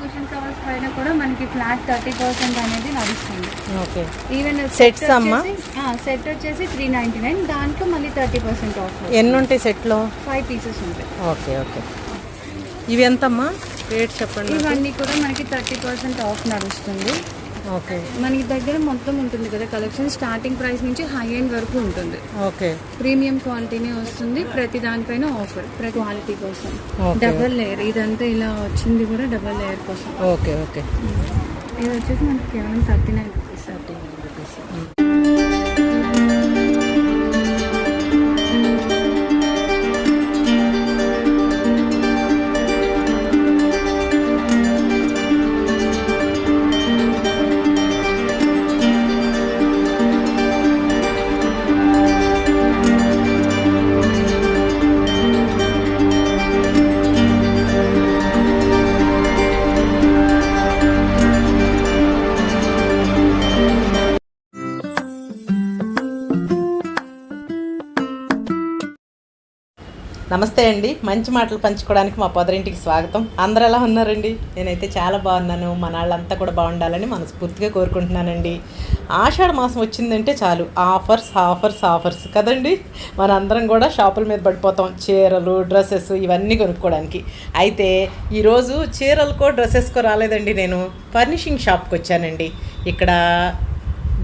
Cushion covers పైన కూడా మనకి ఫ్లాట్ థర్టీ పర్సెంట్ అనేది నడుస్తుంది. ఓకే. ఈవెన్ Sets అమ్మా? సెట్ వచ్చేసి త్రీ నైంటీ నైన్ దాంట్లో మళ్ళీ థర్టీ పర్సెంట్ ఆఫ్ ఎన్ని ఉంటాయి సెట్లో? ఫైవ్ పీసెస్ ఉంటాయి. Okay okay. ఇవి ఎంతమ్మా? రేట్ చెప్పండి. ఇవన్నీ కూడా మనకి థర్టీ పర్సెంట్ ఆఫ్ నడుస్తుంది. మనకి దగ్గర మొత్తం ఉంటుంది కదా కలెక్షన్ స్టార్టింగ్ ప్రైస్ నుంచి హై ఎండ్ వరకు ఉంటుంది. ఓకే. ప్రీమియం క్వాలిటీనే వస్తుంది ప్రతి దానిపైన ఆఫర్ ప్రతి క్వాలిటీ కోసం. డబల్ లేయర్ ఇదంతా ఇలా వచ్చింది కూడా డబల్ లేయర్ కోసం. Okay okay. ఇది వచ్చేసి మనకి కేవలం థర్టీ నైన్. నమస్తే అండి. మంచి మాటలు పంచుకోవడానికి మా పొదరింటికి స్వాగతం. అందరు ఎలా ఉన్నారండి? నేనైతే చాలా బాగున్నాను. మన వాళ్ళంతా కూడా బాగుండాలని మనస్ఫూర్తిగా కోరుకుంటున్నానండి. ఆషాఢ మాసం వచ్చిందంటే చాలు. ఆఫర్స్ ఆఫర్స్ ఆఫర్స్ కదండి. మనందరం కూడా షాపుల మీద పడిపోతాం. చీరలు డ్రెస్సెస్ ఇవన్నీ కొనుక్కోవడానికి. అయితే ఈరోజు చీరలకో డ్రెస్సెస్కో రాలేదండి నేను. ఫర్నిషింగ్ షాప్కి వచ్చానండి. ఇక్కడ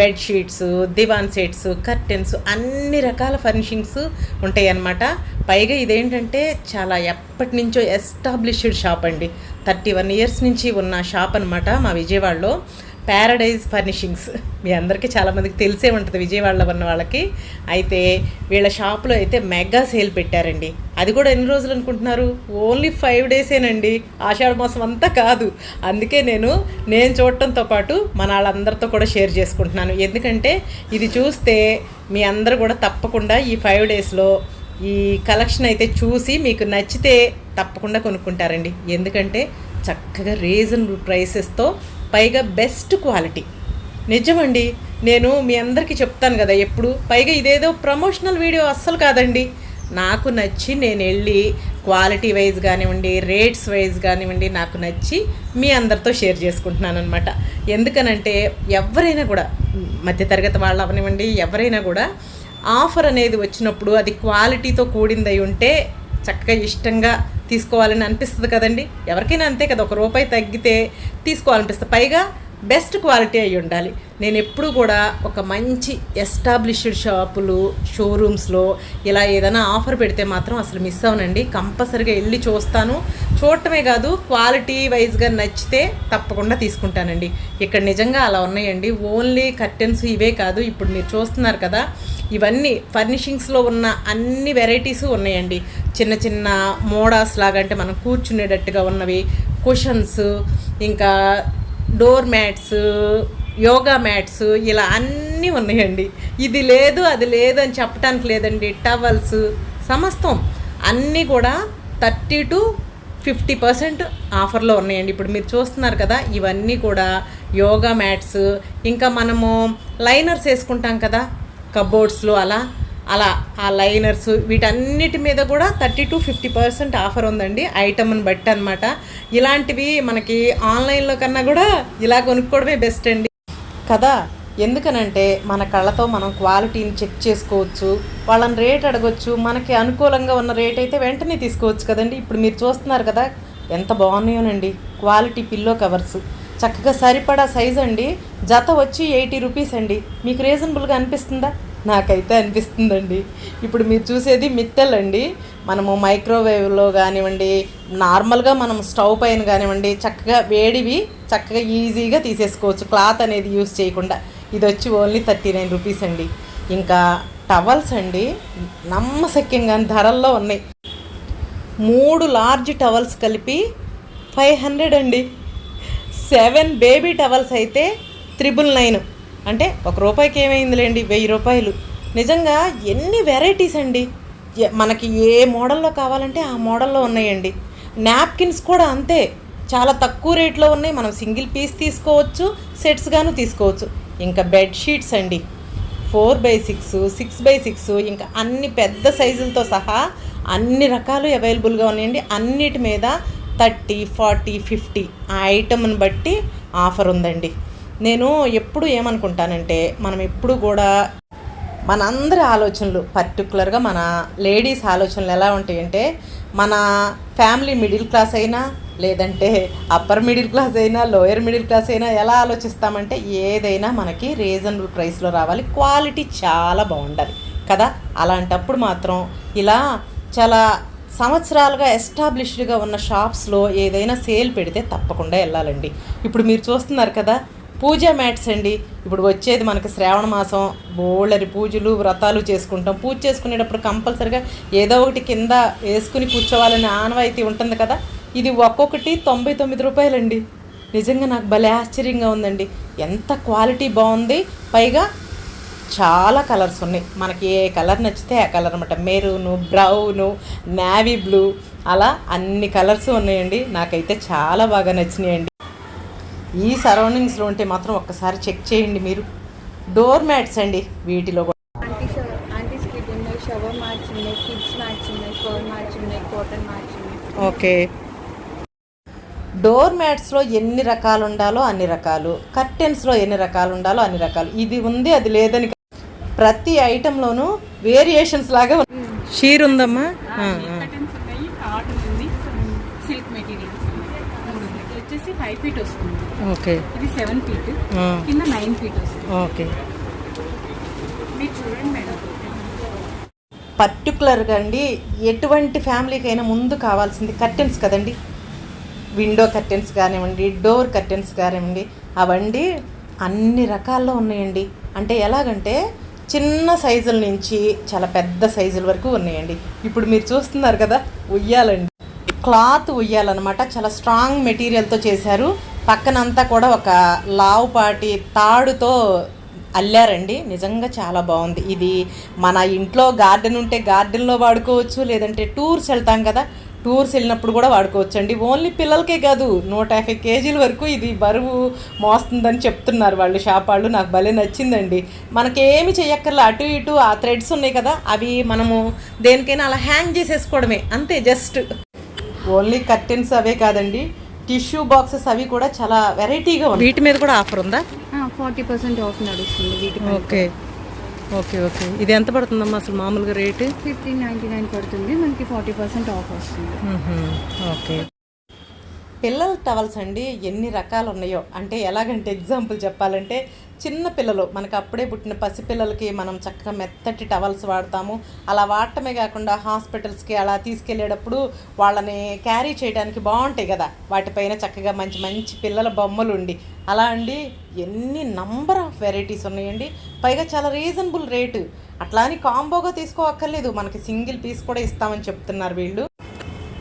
బెడ్షీట్స్ దివాన్ సెట్స్ కర్టెన్స్ అన్ని రకాల ఫర్నిషింగ్స్ ఉంటాయి అన్నమాట పైగా ఇదేంటంటే చాలా ఎప్పటి నుంచో ఎస్టాబ్లిష్డ్ షాప్ అండి. థర్టీ వన్ ఇయర్స్ నుంచి ఉన్న షాప్ అనమాట మా విజయవాడలో. ప్యారడైజ్ ఫర్నిషింగ్స్ మీ అందరికీ చాలామందికి తెలిసే ఉంటుంది విజయవాడలో ఉన్న వాళ్ళకి. అయితే వీళ్ళ షాప్లో అయితే మెగా సేల్ పెట్టారండి. అది కూడా ఎన్ని రోజులు అనుకుంటున్నారు? Only five డేసేనండి. ఆషాఢ మాసం అంతా కాదు. అందుకే నేను నేను చూడటంతో పాటు మన వాళ్ళందరితో కూడా షేర్ చేసుకుంటున్నాను. ఎందుకంటే ఇది చూస్తే మీ అందరూ కూడా తప్పకుండా ఈ ఫైవ్ డేస్లో ఈ కలెక్షన్ అయితే చూసి మీకు నచ్చితే తప్పకుండా కొనుక్కుంటారండి. ఎందుకంటే చక్కగా రీజనబుల్ ప్రైసెస్తో పైగా బెస్ట్ క్వాలిటీ. నిజమండి. నేను మీ అందరికీ చెప్తాను కదా ఎప్పుడు. పైగా ఇదేదో ప్రమోషనల్ వీడియో అస్సలు కాదండి. నాకు నచ్చి నేను వెళ్ళి క్వాలిటీ వైజ్ కానివ్వండి రేట్స్ వైజ్ కానివ్వండి నాకు నచ్చి మీ అందరితో షేర్ చేసుకుంటున్నాను అనమాట ఎందుకనంటే ఎవరైనా కూడా మధ్యతరగతి వాళ్ళు అవనివ్వండి ఎవరైనా కూడా ఆఫర్ అనేది వచ్చినప్పుడు అది క్వాలిటీతో కూడిందై ఉంటే చక్కగా ఇష్టంగా తీసుకోవాలని అనిపిస్తుంది కదండి. ఎవరికైనా అంతే కదా ఒక రూపాయి తగ్గితే తీసుకోవాలనిపిస్తుంది. పైగా బెస్ట్ క్వాలిటీ అయి ఉండాలి. నేను ఎప్పుడు కూడా ఒక మంచి ఎస్టాబ్లిష్డ్ షాపులు షోరూమ్స్లో ఇలా ఏదైనా ఆఫర్ పెడితే మాత్రం అసలు మిస్ అవనండి కంపల్సరీగా వెళ్ళి చూస్తాను. చూడటమే కాదు క్వాలిటీ వైజ్గా నచ్చితే తప్పకుండా తీసుకుంటానండి. ఇక్కడ నిజంగా అలా ఉన్నాయండి. ఓన్లీ కర్టెన్స్ ఇవే కాదు ఇప్పుడు మీరు చూస్తున్నారు కదా ఇవన్నీ ఫర్నిషింగ్స్లో ఉన్న అన్ని వెరైటీస్ ఉన్నాయండి. చిన్న చిన్న మోడాస్ లాగా అంటే మనం కూర్చునేటట్టుగా ఉన్నవి కుషన్స్ ఇంకా డోర్ మ్యాట్స్ యోగా మ్యాట్స్ ఇలా అన్నీ ఉన్నాయండి. ఇది లేదు అది లేదు అని చెప్పడానికి లేదండి. టవల్స్ సమస్తం అన్నీ కూడా థర్టీ టు ఫిఫ్టీ పర్సెంట్ ఆఫర్లో ఉన్నాయండి. ఇప్పుడు మీరు చూస్తున్నారు కదా ఇవన్నీ కూడా యోగా మ్యాట్స్. ఇంకా మనము లైనర్స్ వేసుకుంటాం కదా కబోర్డ్స్లో అలా అలా ఆ లైనర్స్ వీటన్నిటి మీద కూడా thirty to fifty percent offer ఉందండి ఐటమ్ని బట్టి అనమాట ఇలాంటివి మనకి ఆన్లైన్లో కన్నా కూడా ఇలా కొనుక్కోవడమే బెస్ట్ అండి. కదా? ఎందుకనంటే మన కళ్ళతో మనం క్వాలిటీని చెక్ చేసుకోవచ్చు వాళ్ళని రేట్ అడగొచ్చు మనకి అనుకూలంగా ఉన్న రేట్ అయితే వెంటనే తీసుకోవచ్చు కదండి. ఇప్పుడు మీరు చూస్తున్నారు కదా ఎంత బాగున్నాయోనండి. Quality pillow covers. చక్కగా సరిపడా సైజ్ అండి జత వచ్చి ఎయిటీ రూపీస్ అండి. మీకు రీజనబుల్గా అనిపిస్తుందా? నాకైతే అనిపిస్తుందండి. ఇప్పుడు మీరు చూసేది మిత్తల్ అండి మనము మైక్రోవేవ్లో కానివ్వండి నార్మల్గా మనం స్టవ్ పైన కానివ్వండి చక్కగా వేడివి చక్కగా ఈజీగా తీసేసుకోవచ్చు. క్లాత్ అనేది యూస్ చేయకుండా. ఇది వచ్చి ఓన్లీ థర్టీ నైన్ రూపీస్ అండి. ఇంకా టవల్స్ అండి నమ్మశక్యంగా ధరల్లో ఉన్నాయి. మూడు లార్జ్ టవల్స్ కలిపి ఫైవ్ హండ్రెడ్ అండి. సెవెన్ బేబీ టవల్స్ అయితే త్రిబుల్ నైన్. అంటే ఒక రూపాయికి ఏమైందిలేండి? వెయ్యి రూపాయలు. నిజంగా ఎన్ని వెరైటీస్ అండి? మనకి ఏ మోడల్లో కావాలంటే ఆ మోడల్లో ఉన్నాయండి. నాప్కిన్స్ కూడా అంతే. చాలా తక్కువ రేట్లో ఉన్నాయి. మనం సింగిల్ పీస్ తీసుకోవచ్చు సెట్స్గాను తీసుకోవచ్చు. ఇంకా బెడ్షీట్స్ అండి. Four by six six by six ఇంకా అన్ని పెద్ద సైజులతో సహా అన్ని రకాలు అవైలబుల్గా ఉన్నాయండి. అన్నిటి మీద థర్టీ ఫార్టీ ఫిఫ్టీ ఆ ఐటమ్ని బట్టి ఆఫర్ ఉందండి. నేను ఎప్పుడు ఏమనుకుంటానంటే మనం ఎప్పుడు కూడా మనందరి ఆలోచనలు పర్టికులర్గా మన లేడీస్ ఆలోచనలు ఎలా ఉంటాయంటే మన ఫ్యామిలీ మిడిల్ క్లాస్ అయినా లేదంటే అప్పర్ మిడిల్ క్లాస్ అయినా లోయర్ మిడిల్ క్లాస్ అయినా ఎలా ఆలోచిస్తామంటే ఏదైనా మనకి రీజనబుల్ ప్రైస్లో రావాలి. క్వాలిటీ చాలా బాగుండాలి కదా? అలాంటప్పుడు మాత్రం ఇలా చాలా సంవత్సరాలుగా ఎస్టాబ్లిష్డ్గా ఉన్న షాప్స్లో ఏదైనా సేల్ పెడితే తప్పకుండా వెళ్ళాలండి. ఇప్పుడు మీరు చూస్తున్నారు కదా పూజా మ్యాట్స్ అండి. ఇప్పుడు వచ్చేది మనకి శ్రావణ మాసం. బోళ్ళరి పూజలు వ్రతాలు చేసుకుంటాం. పూజ చేసుకునేటప్పుడు కంపల్సరిగా ఏదో ఒకటి కింద వేసుకుని కూర్చోవాలని ఆనవాయితీ ఉంటుంది కదా. ఇది ఒక్కొక్కటి తొంభై తొమ్మిది రూపాయలండి. నిజంగా నాకు భలే ఆశ్చర్యంగా ఉందండి. ఎంత క్వాలిటీ బాగుంది. పైగా చాలా కలర్స్ ఉన్నాయి. మనకి ఏ కలర్ నచ్చితే ఆ కలర్ అనమాట మెరూను బ్రౌను నావీ బ్లూ అలా అన్ని కలర్స్ ఉన్నాయండి. నాకైతే చాలా బాగా నచ్చినాయండి. ఈ సరౌండింగ్స్లో ఉంటే మాత్రం ఒక్కసారి చెక్ చేయండి మీరు. డోర్ మ్యాట్స్ అండి వీటిలో కూడా. ఓకే. డోర్ మ్యాట్స్లో ఎన్ని రకాలు ఉండాలో అన్ని రకాలు. కర్టెన్స్లో ఎన్ని రకాలు ఉండాలో అన్ని రకాలు. ఇది ఉంది అది లేదని. ప్రతి ఐటెంలోనూ వేరియేషన్స్ లాగా ఉంది. షీర్ ఉందమ్మా ఆ, ఆ. కటన్స్ ఉన్నాయి కాటన్ ఉంది సిల్క్ మెటీరియల్స్ ఉన్నాయి మూడు ఉన్నాయి. ఇది వచ్చేసి ఫైవ్ ఫీట్ వస్తుంది. ఓకే. ఇది సెవెన్ ఫీట్ కింద నైన్ ఫీట్ వస్తుంది. ఓకే. మీరు చూడండి మేడం. పర్టికులర్గా అండి ఎటువంటి ఫ్యామిలీకైనా ముందు కావాల్సింది కర్టెన్స్ కదండి. విండో కర్టెన్స్ కానివ్వండి డోర్ కర్టెన్స్ కానివ్వండి అవండి అన్ని రకాల్లో ఉన్నాయండి. అంటే ఎలాగంటే చిన్న సైజుల నుంచి చాలా పెద్ద సైజుల వరకు ఉన్నాయండి. ఇప్పుడు మీరు చూస్తున్నారు కదా ఉయ్యాలండి. క్లాత్ ఉయ్యాలన్నమాట. చాలా స్ట్రాంగ్ మెటీరియల్తో చేశారు. పక్కనంతా కూడా ఒక లావుపాటి తాడుతో అల్లారండి. నిజంగా చాలా బాగుంది. ఇది మన ఇంట్లో గార్డెన్ ఉంటే గార్డెన్లో వాడుకోవచ్చు లేదంటే టూర్స్ వెళ్తాం కదా టూర్స్ వెళ్ళినప్పుడు కూడా వాడుకోవచ్చు అండి ఓన్లీ పిల్లలకే కాదు నూట యాభై కేజీల వరకు ఇది బరువు మోస్తుందని చెప్తున్నారు వాళ్ళు. షాప్ వాళ్ళు నాకు భలే నచ్చిందండి. మనకేమి చేయక్కర్లా అటు ఇటు ఆ థ్రెడ్స్ ఉన్నాయి కదా అవి మనము దేనికైనా అలా హ్యాంగ్ చేసేసుకోవడమే. అంతే జస్ట్. ఓన్లీ కర్టెన్స్ అవే కాదండి. టిష్యూ బాక్సెస్ అవి కూడా చాలా వెరైటీగా ఉన్నాయి వీటి మీద కూడా ఆఫర్ ఉందా? ఫార్టీ పర్సెంట్ ఆఫ్ నడుస్తుంది వీటి ఓకే. Okay okay. ఇది ఎంత పడుతుందమ్మా అసలు మామూలుగా రేటు? ఫిఫ్టీన్ నైంటీ నైన్ పడుతుంది మనకి ఫార్టీ పర్సెంట్ ఆఫ్ వస్తుంది. ఓకే. పిల్లల టవల్స్ అండి ఎన్ని రకాలు ఉన్నాయో. అంటే ఎలాగంటే ఎగ్జాంపుల్ చెప్పాలంటే చిన్న పిల్లలు మనకు అప్పుడే పుట్టిన పసిపిల్లలకి మనం చక్కగా మెత్తటి టవల్స్ వాడతాము. అలా వాడటమే కాకుండా హాస్పిటల్స్కి అలా తీసుకెళ్ళేటప్పుడు వాళ్ళని క్యారీ చేయడానికి బాగుంటాయి కదా. వాటిపైన చక్కగా మంచి మంచి పిల్లల బొమ్మలు ఉండి. అలా అండి ఎన్ని నంబర్ ఆఫ్ వెరైటీస్ ఉన్నాయండి. పైగా చాలా రీజనబుల్ రేటు. అట్లా అని కాంబోగా తీసుకోవక్కర్లేదు. మనకి సింగిల్ పీస్ కూడా ఇస్తామని చెప్తున్నారు వీళ్ళు.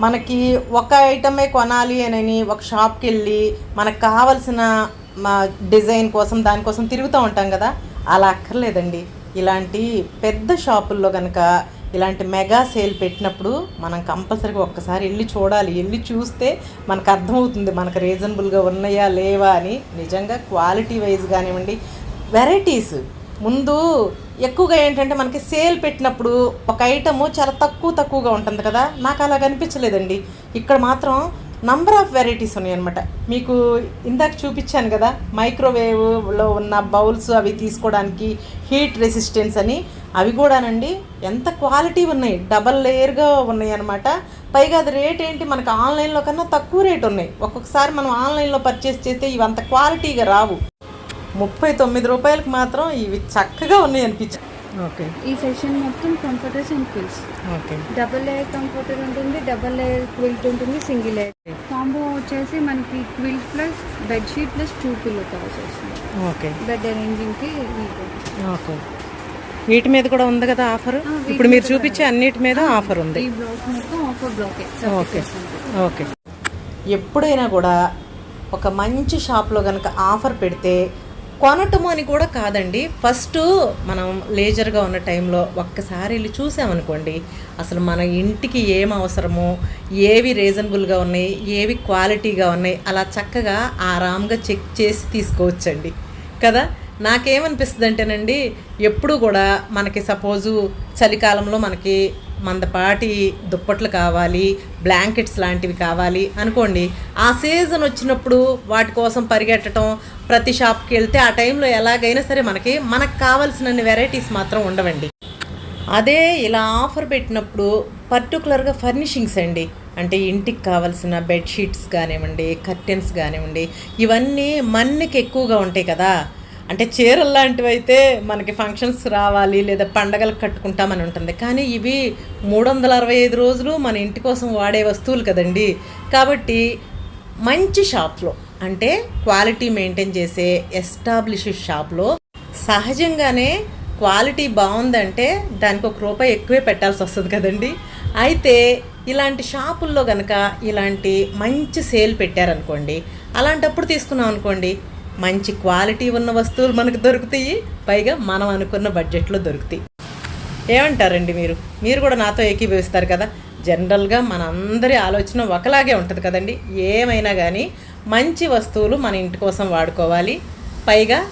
మనకి ఒక ఐటమే కొనాలి అని ఒక షాప్కి వెళ్ళి మనకు కావాల్సిన మా డిజైన్ కోసం దానికోసం తిరుగుతూ ఉంటాం కదా. అలా అక్కర్లేదండి. ఇలాంటి పెద్ద షాపుల్లో కనుక ఇలాంటి మెగా సేల్ పెట్టినప్పుడు మనం కంపల్సరీగా ఒక్కసారి వెళ్ళి చూడాలి. వెళ్ళి చూస్తే మనకు అర్థమవుతుంది మనకు రీజనబుల్గా ఉన్నాయా లేవా అని. నిజంగా క్వాలిటీ వైజ్ కానివ్వండి వెరైటీస్. ముందు ఎక్కువగా ఏంటంటే మనకి సేల్ పెట్టినప్పుడు ఒక ఐటము చాలా తక్కువ తక్కువగా ఉంటుంది కదా. నాకు అలా కనిపించలేదండి ఇక్కడ మాత్రం నంబర్ ఆఫ్ వెరైటీస్ ఉన్నాయన్నమాట. మీకు ఇందాక చూపించాను కదా మైక్రోవేవ్లో ఉన్న బౌల్స్ అవి తీసుకోవడానికి హీట్ రెసిస్టెన్స్ అని. అవి కూడానండి ఎంత క్వాలిటీ ఉన్నాయి. డబల్ లేయర్గా ఉన్నాయి అనమాట పైగా అది రేట్ ఏంటి? మనకు ఆన్లైన్లో కన్నా తక్కువ రేట్ ఉన్నాయి. ఒక్కొక్కసారి మనం ఆన్లైన్లో పర్చేస్ చేస్తే ఇవి అంత క్వాలిటీగా రావు. ముప్పై తొమ్మిది రూపాయలకు మాత్రం ఇవి చక్కగా ఉన్నాయి అనిపించాయి ఓకే. ఈ సెషన్ మొత్తం comforters and quilts okay. Double layer comforter ఉంటుంది డబుల్ లేయర్ క్విల్ట్ ఉంటుంది సింగిల్ లేయర్. కాంబో వచ్చేసి మనకి quilt plus bedsheet plus two pillow covers వస్తుంది ఓకే. బెడ్ అరేంజింగ్కి ఓకే. వీటి మీద కూడా ఉంది కదా ఆఫర్? ఇప్పుడు మీరు చూపించే అన్నిటి మీద ఆఫర్ ఉంది. ఈ బ్లాక్ మొత్తం ఆఫర్ బ్లాకే. ఓకే. ఓకే. ఎప్పుడైనా కూడా ఒక మంచి షాప్లో కనుక ఆఫర్ పెడితే కొనటము అని కూడా కాదండి. ఫస్ట్ మనం లేజర్గా ఉన్న టైంలో ఒక్కసారి వెళ్ళి చూసామనుకోండి అసలు మన ఇంటికి ఏం అవసరమో ఏవి రీజనబుల్గా ఉన్నాయి ఏవి క్వాలిటీగా ఉన్నాయి అలా చక్కగా ఆరాంగా చెక్ చేసి తీసుకోవచ్చండి. కదా? నాకేమనిపిస్తుంది అంటేనండి ఎప్పుడు కూడా మనకి సపోజు చలికాలంలో మనకి మందపాటి దుప్పట్లు కావాలి బ్లాంకెట్స్ లాంటివి కావాలి అనుకోండి ఆ సీజన్ వచ్చినప్పుడు వాటి కోసం పరిగెట్టడం ప్రతి షాప్కి వెళ్తే ఆ టైంలో ఎలాగైనా సరే మనకి మనకు కావాల్సినన్ని వెరైటీస్ మాత్రం ఉండవండి. అదే ఇలా ఆఫర్ పెట్టినప్పుడు పర్టికులర్గా ఫర్నిషింగ్స్ అండి. అంటే ఇంటికి కావాల్సిన బెడ్షీట్స్ కానివ్వండి కర్టెన్స్ కానివ్వండి ఇవన్నీ మన్నికి ఎక్కువగా ఉంటాయి కదా. అంటే చీరలు లాంటివి అయితే మనకి ఫంక్షన్స్ రావాలి లేదా పండగలకు కట్టుకుంటామని ఉంటుంది. కానీ ఇవి మూడు వందల అరవై ఐదు రోజులు మన ఇంటి కోసం వాడే వస్తువులు కదండి. కాబట్టి మంచి షాప్లో అంటే క్వాలిటీ మెయింటైన్ చేసే ఎస్టాబ్లిష్ షాప్లో సహజంగానే క్వాలిటీ బాగుందంటే దానికి ఒక రూపాయి ఎక్కువే పెట్టాల్సి వస్తుంది కదండి. అయితే ఇలాంటి షాపుల్లో కనుక ఇలాంటి మంచి సేల్ పెట్టారనుకోండి అలాంటప్పుడు తీసుకున్నాం అనుకోండి మంచి క్వాలిటీ ఉన్న వస్తువులు మనకు దొరుకుతాయి. పైగా మనం అనుకున్న బడ్జెట్లో దొరుకుతాయి. ఏమంటారండి మీరు? మీరు కూడా నాతో ఏకీభవిస్తారు కదా? జనరల్గా మన అందరి ఆలోచన ఒకలాగే ఉంటుంది కదండి. ఏమైనా కానీ మంచి వస్తువులు మన ఇంటి కోసం వాడుకోవాలి. పైగా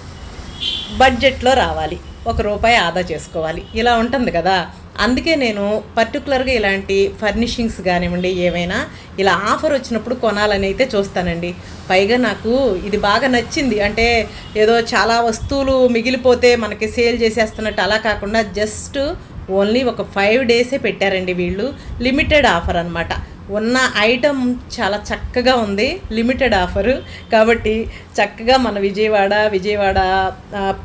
బడ్జెట్లో రావాలి. ఒక రూపాయి ఆదా చేసుకోవాలి. ఇలా ఉంటుంది కదా? అందుకే నేను పర్టికులర్గా ఇలాంటి ఫర్నిషింగ్స్ కానివ్వండి ఏమైనా ఇలా ఆఫర్ వచ్చినప్పుడు కొనాలని అయితే చూస్తానండి. పైగా నాకు ఇది బాగా నచ్చింది. అంటే ఏదో చాలా వస్తువులు మిగిలిపోతే మనకి సేల్ చేసేస్తున్నట్టు అలా కాకుండా జస్ట్ ఓన్లీ ఒక ఫైవ్ డేసే పెట్టారండి వీళ్ళు. లిమిటెడ్ ఆఫర్ అనమాట ఉన్న ఐటమ్ చాలా చక్కగా ఉంది. లిమిటెడ్ ఆఫరు కాబట్టి చక్కగా మన విజయవాడ విజయవాడ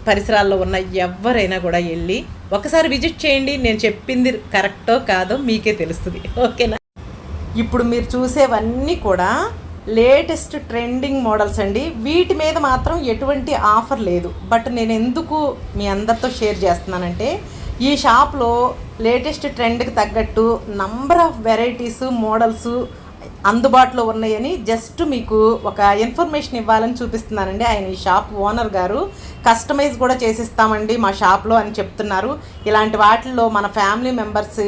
పరిసరాల్లో ఉన్న ఎవరైనా కూడా వెళ్ళి ఒకసారి విజిట్ చేయండి నేను చెప్పింది కరెక్టో కాదో మీకే తెలుస్తుంది. ఓకేనా? ఇప్పుడు మీరు చూసేవన్నీ కూడా లేటెస్ట్ ట్రెండింగ్ మోడల్స్ అండి. వీటి మీద మాత్రం ఎటువంటి ఆఫర్ లేదు. బట్ నేను ఎందుకు మీ అందరితో షేర్ చేస్తున్నానంటే ఈ షాప్లో లేటెస్ట్ ట్రెండ్కి తగ్గట్టు నంబర్ ఆఫ్ వెరైటీస్ మోడల్స్ అందుబాటులో ఉన్నాయని జస్ట్ మీకు ఒక ఇన్ఫర్మేషన్ ఇవ్వాలని చూపిస్తున్నానండి. ఆయన ఈ షాప్ ఓనర్ గారు. కస్టమైజ్ కూడా చేసిస్తామండి మా షాప్లో అని చెప్తున్నారు. ఇలాంటి వాటిల్లో మన ఫ్యామిలీ మెంబర్స్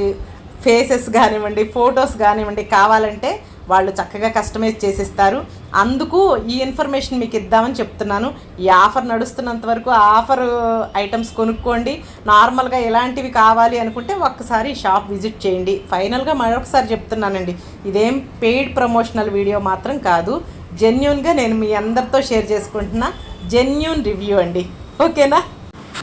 ఫేసెస్ కానివ్వండి ఫొటోస్ కానివ్వండి కావాలంటే వాళ్ళు చక్కగా కస్టమైజ్ చేసిస్తారు. అందుకు ఈ ఇన్ఫర్మేషన్ మీకు ఇద్దామని చెప్తున్నాను. ఈ ఆఫర్ నడుస్తున్నంత వరకు ఆ ఆఫర్ ఐటమ్స్ కొనుక్కోండి. నార్మల్గా ఎలాంటివి కావాలి అనుకుంటే ఒక్కసారి షాప్ విజిట్ చేయండి. ఫైనల్గా మరొకసారి చెప్తున్నానండి. ఇదేం పెయిడ్ ప్రమోషనల్ వీడియో మాత్రం కాదు. జెన్యున్గా నేను మీ అందరితో షేర్ చేసుకుంటున్నా. జెన్యున్ రివ్యూ అండి. ఓకేనా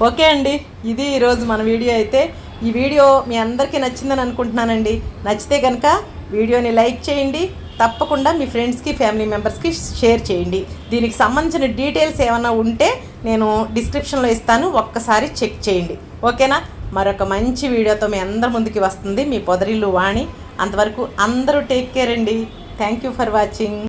ఓకే అండి. ఇది ఈరోజు మన వీడియో అయితే. ఈ వీడియో మీ అందరికీ నచ్చిందని అనుకుంటున్నానండి. నచ్చితే కనుక వీడియోని లైక్ చేయండి. తప్పకుండా మీ ఫ్రెండ్స్కి ఫ్యామిలీ మెంబర్స్కి షేర్ చేయండి. దీనికి సంబంధించిన డీటెయిల్స్ ఏమైనా ఉంటే నేను డిస్క్రిప్షన్లో ఇస్తాను. ఒక్కసారి చెక్ చేయండి. ఓకేనా? మరొక మంచి వీడియోతో మీ అందరి ముందుకి వస్తుంది మీ పొదరిల్లు వాణి. అంతవరకు అందరూ టేక్ కేర్ అండి. Thank you for watching.